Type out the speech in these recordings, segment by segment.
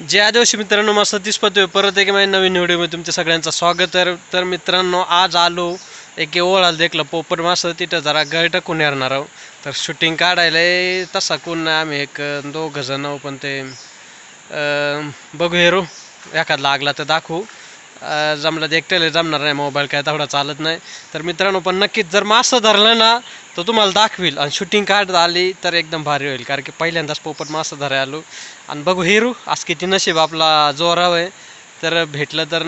जे आदिवासी मित्रांनो मला सतीश पत्वे परत एक माझ्या नवीन व्हिडिओमध्ये तुमच्या सगळ्यांचं स्वागत आहे. तर मित्रांनो आज आलो एक ओळाला देखलं पोपट मासं तिथं जरा गळ टाकून येणार आहो तर शूटिंग काढायला तसा कोण नाही आम्ही एक दोघं जण आहो पण ते बघू हेरू एखाद लागला तर दाखवू. अं, जमलं तर एकट्याला जमणार नाही मोबाईल काय तेवढा चालत नाही. तर मित्रांनो पण नक्कीच जर मासं धरलं ना तर तुम्हाला दाखवील. आणि शूटिंग काढत आली तर एकदम भारी होईल. कारण की पहिल्यांदाच पोपट मासं धरायला आलो. आणि बघू हेरू आज किती नशीब आपला जोराव आहे. तर भेटलं तर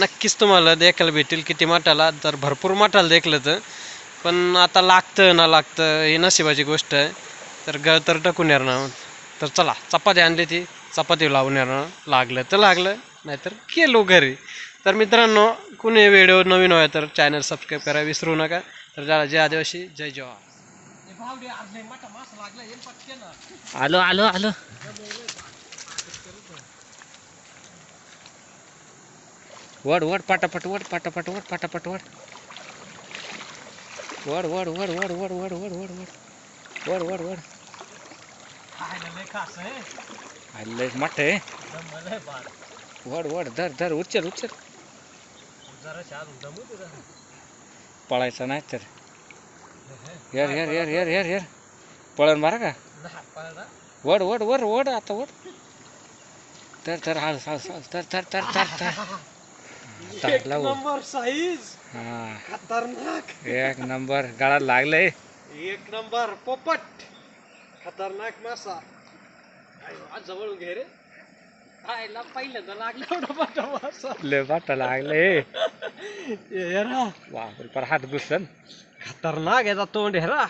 नक्कीच तुम्हाला देखायला भेटेल. किती माठाला तर भरपूर माठाला देखलं तर. पण आता लागतं ना लागतं ही नशिबाची गोष्ट आहे. तर ग तर टाकून येणार तर चला चपाती आणली ती. चपाती लावून येणार. लागलं तर लागलं नाहीतर केलो घरी. तर मित्रांनो कुणी व्हिडिओ नवीन तर चॅनल सबस्क्राईब करा विसरू नका तर जय जय आदिवासी जय जवान आलो आलो आलो वड वड पाटापट वड पाटापट वड पाटापट वड वड वड वड वड वड वड वड वड वड वड वड वड आले मोठ आहे वड वड धर धर उचल उचल पळायचं नाही तर. यार यार यार यार यार यार. पळण मारा का? वड वड वर वड आता वड. तर तर हाल हाल हाल. तर तर तर तर तर. एक. नंबर साईज हा. खतरनाक. एक नंबर गळा लागले एक नंबर पोपट. खतरनाक मासा. जवळून घे रे. पाहायला पहिलं तर लागलं एवढं पाठवा लय बाटा लागले हेरा पर हात घुसन. खतरनाक याचा तोंड हेरा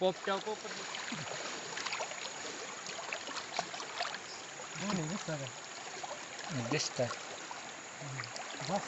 पोपट्या पोपट. दिसत बस.